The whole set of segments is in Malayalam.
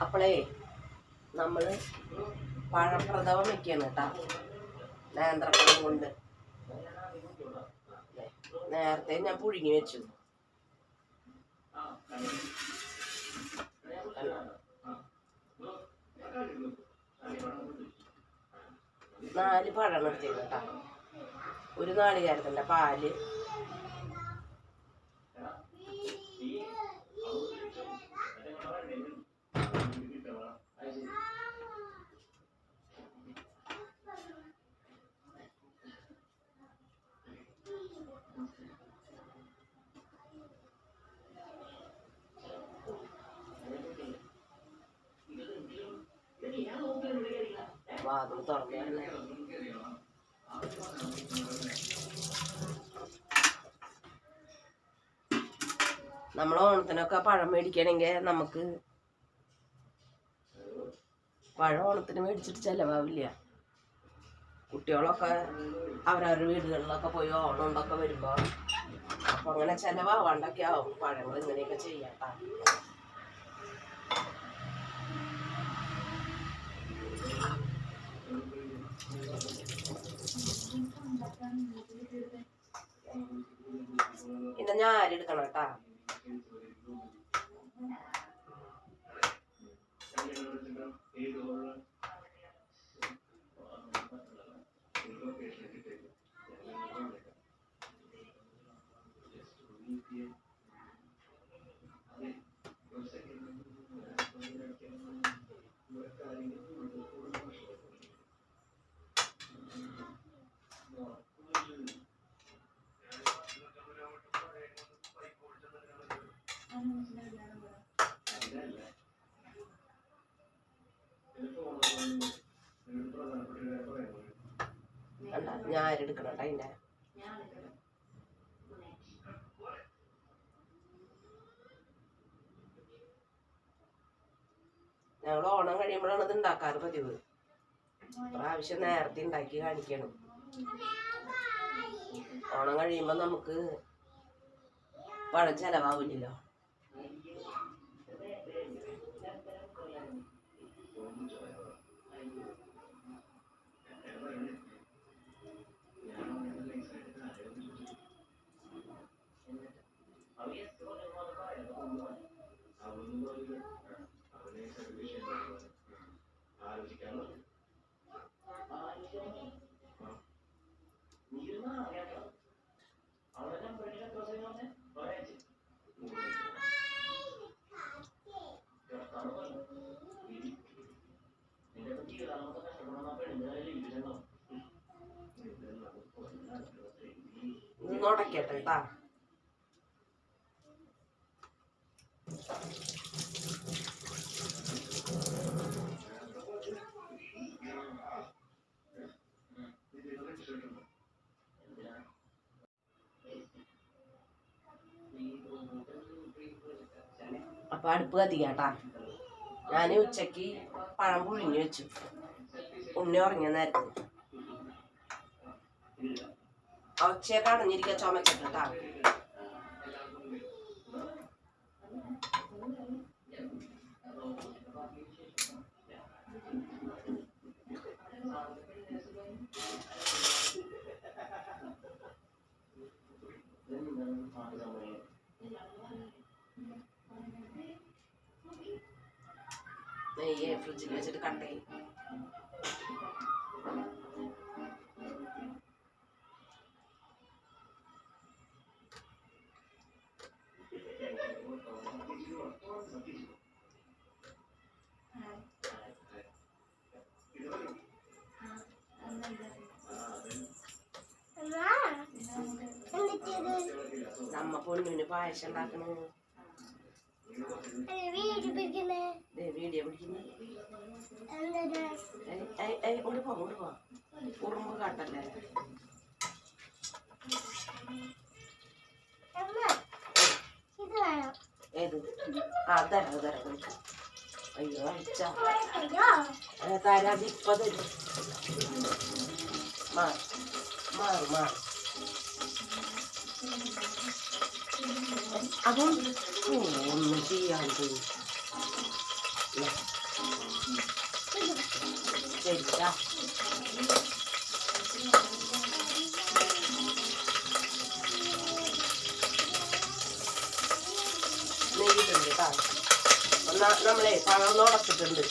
അപ്പോളേ നമ്മൾ പഴപ്രഥമം വെക്കുകയാണ് കേട്ടോ. നേന്ത്രപ്പഴം കൊണ്ട്. നേരത്തെ ഞാൻ പുഴുങ്ങി വെച്ചു. നാല് പഴം എടുത്തിരുന്നു കേട്ടോ. ഒരു നാളികേരത്തിന്റെ പാൽ വാതിൽ തുറന്നു നമ്മൾ ഓണത്തിനൊക്കെ പഴം മേടിക്കണമെങ്കിൽ നമുക്ക് പഴം ഓണത്തിന് മേടിച്ചിട്ട് ചിലവാവില്ല. കുട്ടികളൊക്കെ അവരവരുടെ വീടുകളിലൊക്കെ പോയി ഓണം ഉണ്ടൊക്കെ വരുമ്പോൾ അപ്പോൾ അങ്ങനെ ചിലവാവാണ്ടൊക്കെ ആവും. പഴങ്ങൾ ഇങ്ങനെയൊക്കെ ചെയ്യാട്ടാ പിന്നെ ഞാരെടുക്കണം കേട്ടാ. ഏത് ഞാരെടുക്കണം കേട്ടോ അതിന്റെ? ഞങ്ങൾ ഓണം കഴിയുമ്പോഴാണ് ഇത് ഉണ്ടാക്കാറ് പതിവ്. പ്രാവശ്യം നേരത്തെ ഉണ്ടാക്കി കാണിക്കണം. ഓണം കഴിയുമ്പോൾ നമുക്ക് പഴം ചെലവാവില്ലല്ലോ. ഉടക്കട്ടെ കേട്ടാ അപ്പൊ അടുപ്പ് കത്തിക്കാട്ടാ. ഞാൻ ഉച്ചയ്ക്ക് പഴം പുഴുങ്ങി വെച്ചു. ഉണ്ണി ഉറങ്ങിയ നേരത്ത്. ഒച്ചയൊക്കെ അടഞ്ഞിരിക്കുക ചുമച്ചിട്ടാ നെയ്യ് ഫ്രിഡ്ജിൽ വെച്ചിട്ട് കട്ടേ പായസം ഉണ്ടാക്കണേ വീഡിയോ പിടിക്കുന്നേ. ഏയ് ഏയ് കൊണ്ട് പോ കൊണ്ട് പോ. ഉറുമ്പ് കാട്ടല്ലേ ഏത്? ആ തരാം തരാം. അയ്യോ അഴിച്ച തരാതിപ്പത് മാറി മാറി മാറി. അതുകൊണ്ട് ഒന്നും ചെയ്യാൻ പോയി. ശരിട്ടാ നെയ്യിട്ടുണ്ട് കേട്ടോ. ഒന്ന് നമ്മളെ പഴം ഉടച്ചിട്ടുണ്ട്.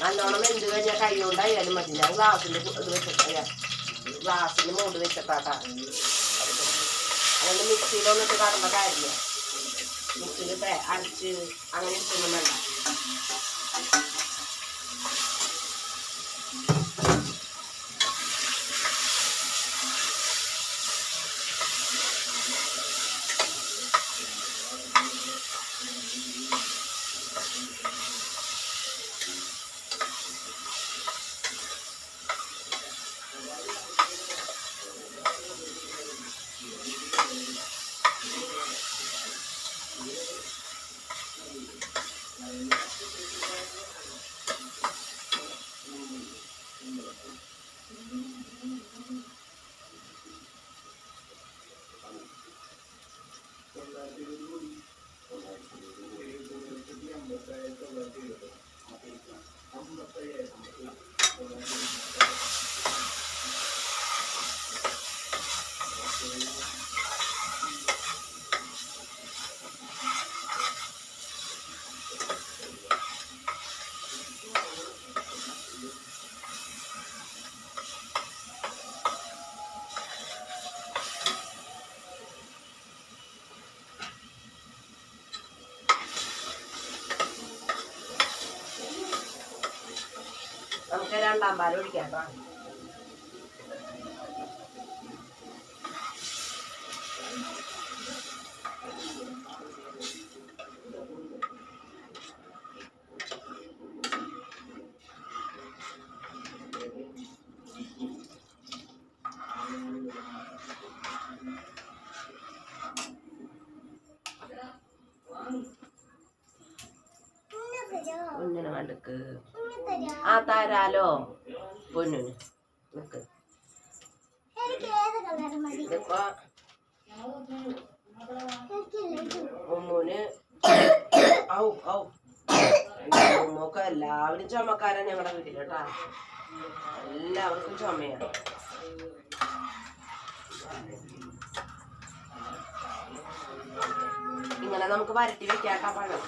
നല്ലോണം എന്ത് കഴിഞ്ഞാൽ കൈ കൊണ്ടായാലും മതി. ഞാൻ ഗ്ലാസ്സിൽ ഇത് വെച്ചിട്ടില്ല ഗ്ലാസ്സിൽ മൂട് വെച്ചിട്ടാട്ടാ അതുകൊണ്ട് മിക്സിയിലൊന്നിട്ട് കടന്ന കാര്യമില്ല. മിക്സിയിൽ അരച്ച് അങ്ങനെ ഇട്ടൊന്നും പാൽ ഒഴിക്കാം കേട്ടോ. ഇങ്ങനെ കണ്ടുക്ക് ആ താരാലോ പൊന്നിന് നിക്ക് ഇതിപ്പോ ഉമ്മൂന് ഔ ഔ. ഉമ്മൊക്കെ എല്ലാവരും ചുമക്കാരാ ഞങ്ങളുടെ വീട്ടിൽ കേട്ടാ. എല്ലാവർക്കും ചുമയാണ്. ഇങ്ങനെ നമുക്ക് വരട്ടി വെക്കാട്ടാ പഴം.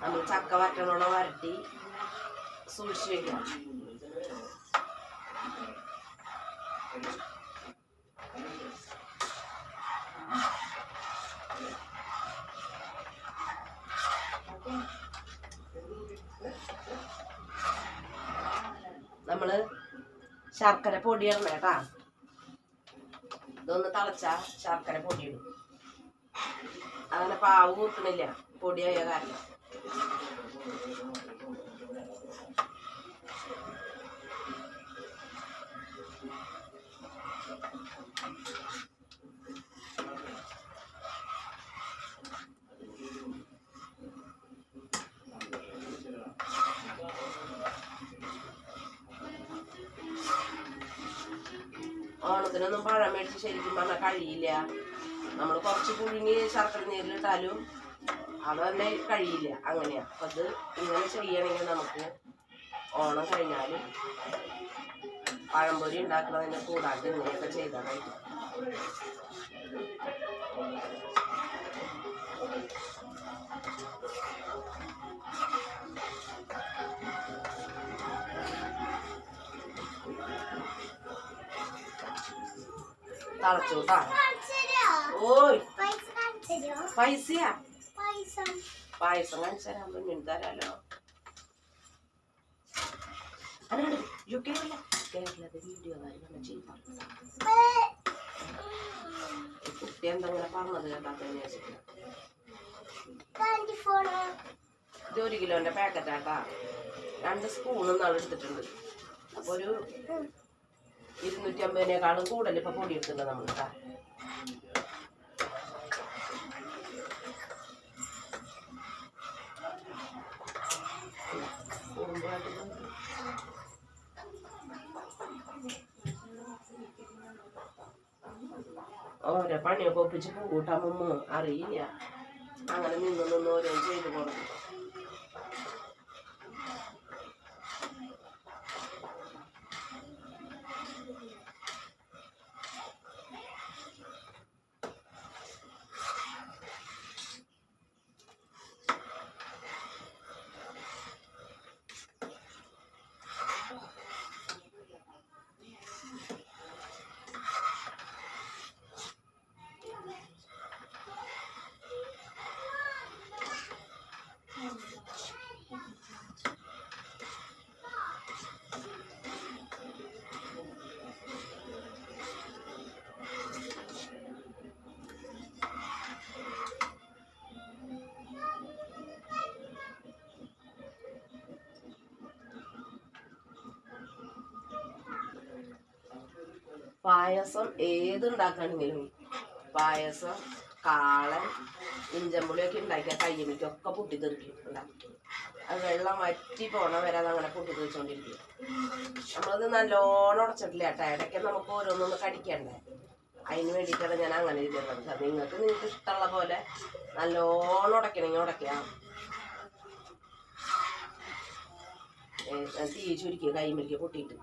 നമ്മൾ ചക്ക വറ്റലുള്ള വരട്ടി സൂക്ഷിച്ച് വെക്കാം. നമ്മൾ ശർക്കര പൊടി ഇടണം കേട്ടാ. ഇതൊന്ന് തിളച്ച ശർക്കര പൊടി ഇടും അങ്ങനെ പാവ് കൂട്ടണില്ല പൊടിയായ കാരണം. ഓണത്തിനൊന്നും പഴം മേടിച്ച് ശരിക്കും പറഞ്ഞാൽ കഴിയില്ല. നമ്മൾ കുറച്ച് പുഴുങ്ങി ശർക്കര നീരിലിട്ടാലും അത് തന്നെ കഴിയില്ല. അങ്ങനെയാ. അപ്പൊ അത് ഇങ്ങനെ ചെയ്യണമെങ്കിൽ നമുക്ക് ഓണം കഴിഞ്ഞാലും പഴംപൊരി ഉണ്ടാക്കുന്നതിനെ കൂടാതെ ഇങ്ങനെയൊക്കെ ചെയ്താൽ കഴിക്കും തളച്ചോട്ടാ കാണിച്ചുതരോ? ഓയ്? പൈസയാ. പൈസ പായസം കാണിച്ചു തരാൻ മുന്നിൽ തരാലോ കുട്ടി എന്തെങ്കിലും പറഞ്ഞത്. ഇത് ഒരു കിലോന്റെ പാക്കറ്റ് ആട്ടാ. രണ്ട് സ്പൂണും നാളെ എടുത്തിട്ടുണ്ട്. അപ്പൊ ഒരു. ഇരുന്നൂറ്റി അമ്പതിനേക്കാളും കൂടുതൽ ഇപ്പൊ പൊടി എടുത്തിട്ടുണ്ട് നമ്മൾ ഓരോ പണിയൊക്കെ ഒപ്പിച്ച് പൂട്ടാമുമ്മ അറിയില്ല. അങ്ങനെ നിന്ന് ഓരോ ചെയ്ത് കൊടുക്കും. പായസം ഏതുണ്ടാക്കുകയാണെങ്കിലും പായസം കാളൻ ഇഞ്ചമ്പുളിയൊക്കെ ഉണ്ടാക്കിയാൽ കയ്യമിക്കൊക്കെ പൊട്ടിത്തെറിക്കും ഉണ്ടാക്കി അത് വെള്ളം വറ്റി പോണ വരെ അത് അങ്ങനെ പൊട്ടിത്തെറിച്ചോണ്ടിരിക്കും നമ്മളത് നല്ലോണം ഉടച്ചിട്ടില്ല കേട്ടോ. ഇടയ്ക്ക് നമുക്ക് ഓരോന്നൊന്ന് കടിക്കണ്ടേ? അതിന് വേണ്ടിയിട്ടാണ് ഞാൻ അങ്ങനെ ഇരിക്കുന്നത് നിങ്ങൾക്ക് നിങ്ങൾക്ക് ഇഷ്ടമുള്ള പോലെ നല്ലോണം ഉടയ്ക്കണമെങ്കിൽ ഉടയ്ക്കാം. ഏ, തീ ചുരുക്കി കൈമിരിക്കുക പൊട്ടിയിട്ട്.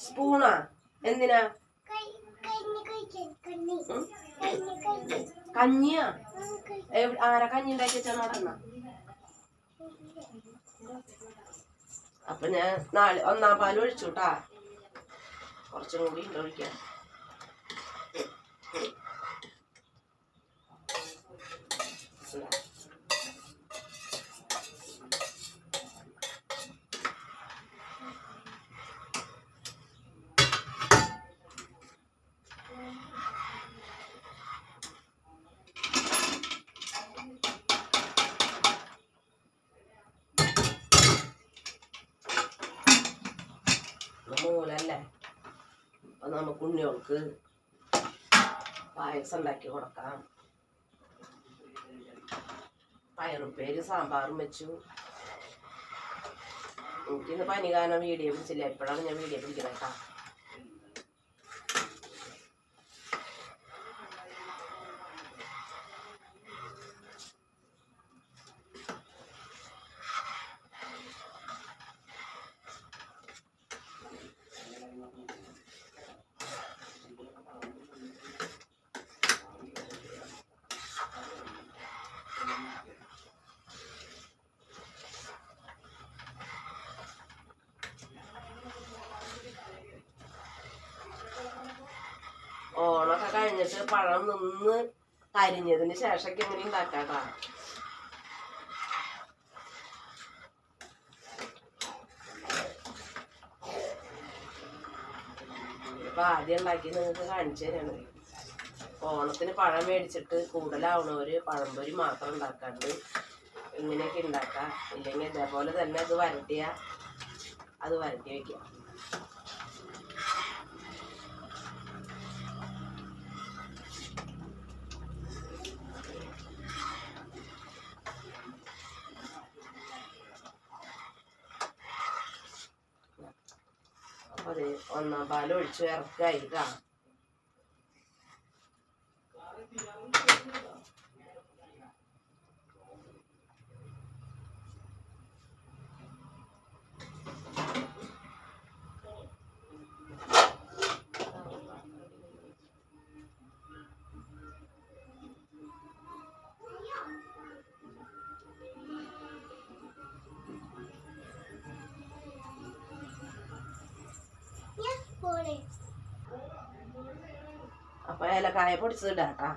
സ്പൂണാ എന്തിനാ? കഞ്ഞിയാ? ആരാ കഞ്ഞി ഉണ്ടാക്കി നടന്ന അപ്പൊ ഞാൻ നാല് ഒന്നാം പാൽ ഒഴിച്ചു കേട്ടാ കുറച്ചും കൂടി ഉണ്ട് ഒഴിക്കാൻ ഇതാ. ഇത് മൂലല്ലേ ഉണ്ണികൾക്ക് പായസം ഉണ്ടാക്കി കൊടുക്കാം. പയറുപ്പേര് സാമ്പാറും വെച്ചു. എനിക്കിന്ന് പനി കാരണം വീഡിയോ പിടിച്ചില്ല. എപ്പോഴാണ് ഞാൻ വീഡിയോ പിടിക്കുന്നത് കേട്ടാ കഴിഞ്ഞിട്ട് പഴം നിന്ന് അരിഞ്ഞതിന് ശേഷമൊക്കെ എങ്ങനെ ഉണ്ടാക്കാട്ടാ. ഇപ്പൊ ആദ്യം ഉണ്ടാക്കി നിങ്ങൾക്ക് കാണിച്ചു തരാണ്. ഓണത്തിന് പഴം മേടിച്ചിട്ട് കൂടുതലാവണവര് പഴംപൊരി മാത്രം ഉണ്ടാക്കാണ്ട് ഇങ്ങനെയൊക്കെ ഉണ്ടാക്കാം. ഇല്ലെങ്കിൽ ഇതേപോലെ തന്നെ അത് വരട്ടിയ അത് വരട്ടി വെക്കാം അപ്പൊ അത് പാൽ ഒഴിച്ച് ഇറക്കായി ട്ടാ അപ്പം ഏലക്കായ പൊടിച്ചിടാം കേട്ടോ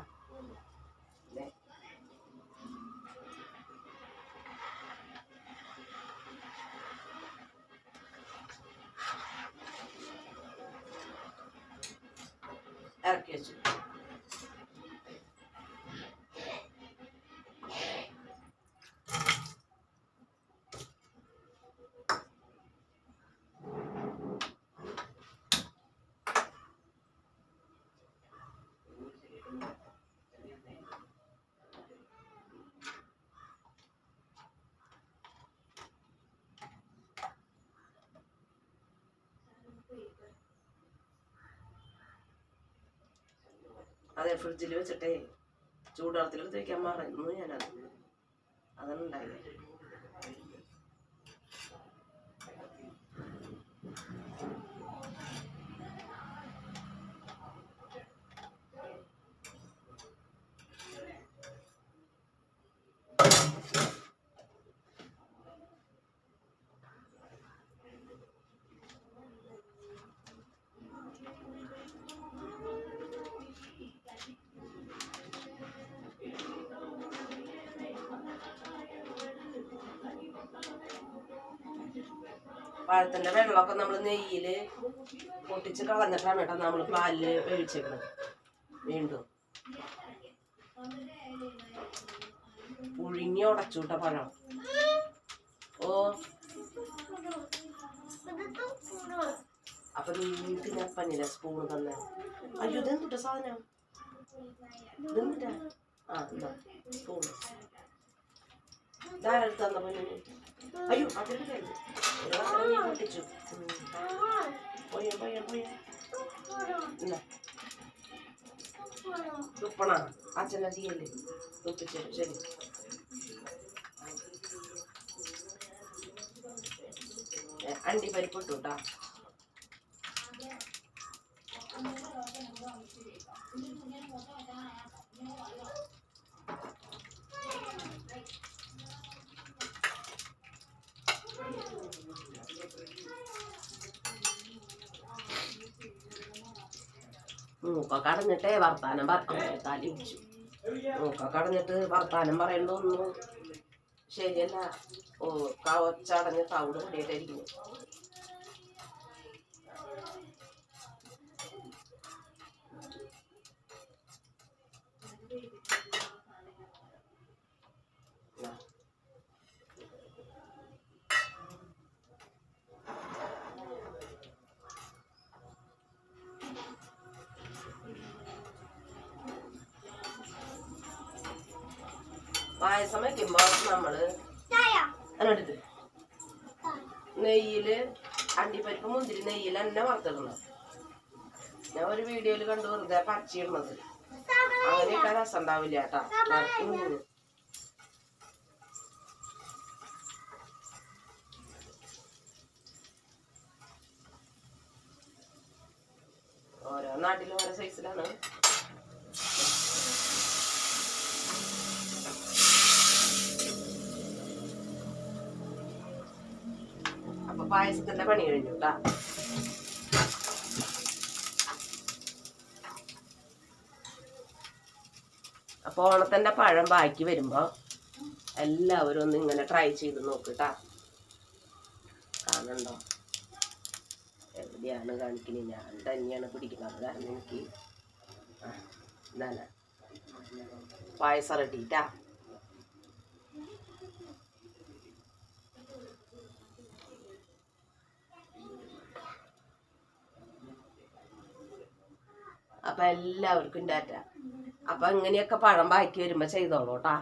ഇറക്കി വെച്ചു അതെ ഫ്രിഡ്ജിൽ വെച്ചിട്ടേ ചൂടുവെള്ളത്തിലെടുത്ത് വയ്ക്കാൻ മാറുന്നു ഞാനത് അതാണ് ഉണ്ടായത് പഴത്തിന്റെ വെള്ളമൊക്കെ നമ്മൾ നെയ്യിൽ പൊട്ടിച്ച് കളഞ്ഞിട്ടാണ് കേട്ടോ നമ്മൾ പാലിൽ വേവിച്ചേക്കുന്നത് വീണ്ടും. പുഴുങ്ങി ഉടച്ചു കേട്ടോ പഴം. ഓ. അപ്പൊ നിനക്ക് ഞാൻ സ്പൂൺ തന്നെ. അയ്യോ ഇതെന്തുട്ട സാധനം? ഇതെന്തുട്ടാ ആ എന്താ സ്പൂണ് ധാരാളം തന്ന പൊന്നിന് അയ്യോ അതിന്റെ കഴിഞ്ഞു പൊട്ടിച്ചു. പോയ പോയ പോയ. തുപ്പണ. അച്ഛനെ ചെയ്യല്ലേ തുപ്പിച്ചു ശരി. അണ്ടി പരിപ്പ് ഇട്ടു കേട്ടാ മൂക്കൊക്കെ കടഞ്ഞിട്ടേ വർത്താനം തലി പിടിച്ചു. മൂക്ക കടഞ്ഞിട്ട് വർത്താനം പറയണ്ടൊന്നും ശരിയല്ല. ഓ കവച്ചടഞ്ഞ് തവിട് കൂടിയിട്ടായിരിക്കുന്നു പായസം വെക്കുമ്പോ നമ്മൾ അതിനടുത്ത് നെയ്യിൽ അണ്ടിപ്പരിപ്പ് മുന്തിരി നെയ്യിൽ തന്നെ വറുത്തിടണം ഞാൻ ഒരു വീഡിയോയിൽ കണ്ടു വെറുതെ പച്ചയിടുന്നത് അങ്ങനെയൊക്കെ രസം ഉണ്ടാവില്ല കേട്ടാ. ഓരോ നാട്ടിലും ഓരോ സൈസിലാണ് പായസത്തിന്റെ പണി കഴിഞ്ഞു കേട്ടാ അപ്പൊ ഓണത്തിന്റെ പഴം ബാക്കി വരുമ്പോ എല്ലാവരും ഒന്ന് ഇങ്ങനെ ട്രൈ ചെയ്ത് നോക്കിട്ടാ. കാണണ്ടോ എവിടെയാണ് കാണിക്കുന്നത് ഞാൻ തന്നെയാണ് പിടിക്കുന്നത്. കാരണം എനിക്ക് പായസം റെഡിട്ടാ അപ്പൊ എല്ലാവർക്കും ഡാറ്റ. അപ്പൊ ഇങ്ങനെയൊക്കെ പഴം ബാക്കി വരുമ്പോ ചെയ്തോളൂ കേട്ടാ